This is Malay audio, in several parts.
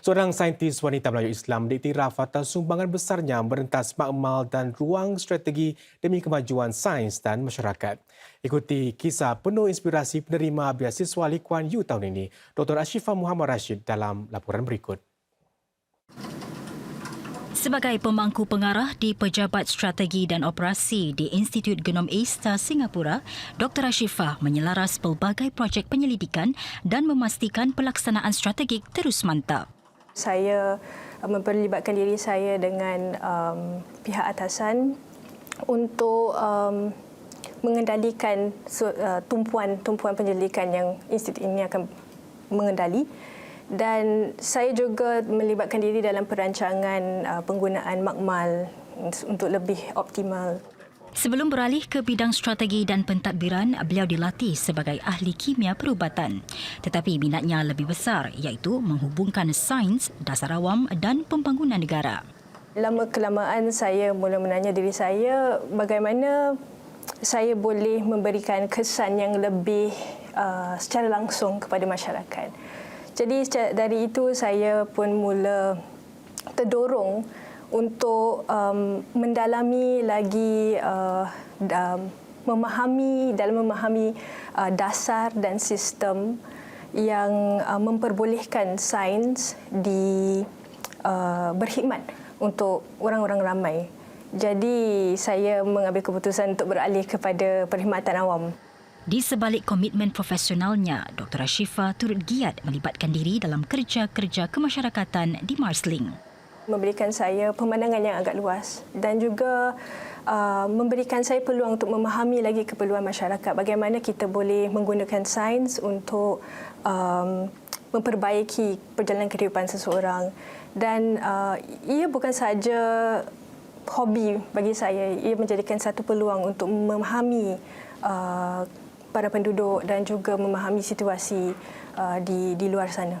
Seorang saintis wanita Melayu Islam diiktiraf atas sumbangan besarnya merentas makmal dan ruang strategi demi kemajuan sains dan masyarakat. Ikuti kisah penuh inspirasi penerima beasiswa Lee Kuan Yew tahun ini, Dr. Ashifah Muhammad Rashid dalam laporan berikut. Sebagai pemangku pengarah di Pejabat Strategi dan Operasi di Institut Genom Easta Singapura, Dr. Ashifah menyelaras pelbagai projek penyelidikan dan memastikan pelaksanaan strategik terus mantap. Saya uh, memperlibatkan diri saya dengan um, pihak atasan untuk um, mengendalikan uh, tumpuan-tumpuan penyelidikan yang institut ini akan mengendali dan saya juga melibatkan diri dalam perancangan uh, penggunaan makmal untuk lebih optimal. Sebelum beralih ke bidang strategi dan pentadbiran, beliau dilatih sebagai ahli kimia perubatan. Tetapi minatnya lebih besar iaitu menghubungkan sains, dasar awam dan pembangunan negara. Lama kelamaan saya mula menanya diri saya bagaimana saya boleh memberikan kesan yang lebih uh, secara langsung kepada masyarakat. Jadi dari itu saya pun mula terdorong untuk um, mendalami lagi uh, um, memahami dalam memahami uh, dasar dan sistem yang uh, memperbolehkan sains di uh, berkhidmat untuk orang-orang ramai. Jadi saya mengambil keputusan untuk beralih kepada perkhidmatan awam. Di sebalik komitmen profesionalnya, Dr. Ashifa turut giat melibatkan diri dalam kerja-kerja kemasyarakatan di Marsling. Memberikan saya pemandangan yang agak luas dan juga uh, memberikan saya peluang untuk memahami lagi keperluan masyarakat. Bagaimana kita boleh menggunakan sains untuk um, memperbaiki perjalanan kehidupan seseorang. Dan uh, ia bukan sahaja hobi bagi saya, ia menjadikan satu peluang untuk memahami uh, para penduduk dan juga memahami situasi uh, di di luar sana.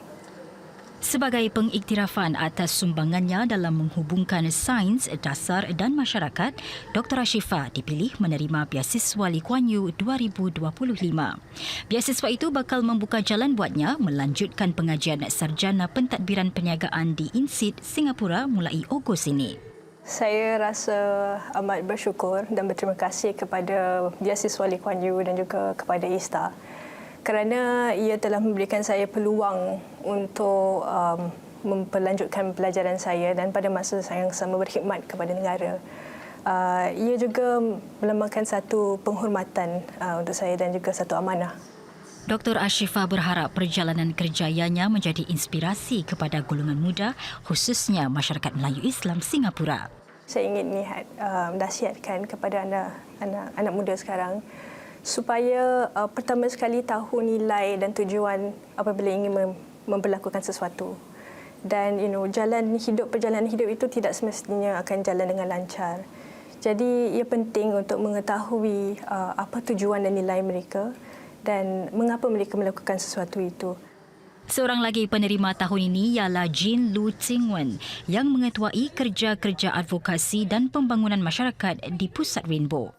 Sebagai pengiktirafan atas sumbangannya dalam menghubungkan sains, dasar dan masyarakat, Dr. Ashifa dipilih menerima Biasiswa Lee Kuan Yew 2025. Biasiswa itu bakal membuka jalan buatnya melanjutkan pengajian sarjana pentadbiran perniagaan di INSID Singapura mulai Ogos ini. Saya rasa amat bersyukur dan berterima kasih kepada Biasiswa Lee Kuan Yew dan juga kepada ISTA kerana ia telah memberikan saya peluang untuk um, memperlanjutkan pelajaran saya dan pada masa saya yang sama berkhidmat kepada negara. Uh, ia juga melambangkan satu penghormatan uh, untuk saya dan juga satu amanah. Dr. Ashifa berharap perjalanan kerjayanya menjadi inspirasi kepada golongan muda khususnya masyarakat Melayu Islam Singapura. Saya ingin lihat uh, nasihatkan kepada anak, anak anak muda sekarang supaya uh, pertama sekali tahu nilai dan tujuan apabila ingin mem- memperlakukan sesuatu. Dan you know jalan hidup perjalanan hidup itu tidak semestinya akan jalan dengan lancar. Jadi ia penting untuk mengetahui uh, apa tujuan dan nilai mereka dan mengapa mereka melakukan sesuatu itu. Seorang lagi penerima tahun ini ialah Jin Lu Tsingwen yang mengetuai kerja-kerja advokasi dan pembangunan masyarakat di Pusat Rainbow.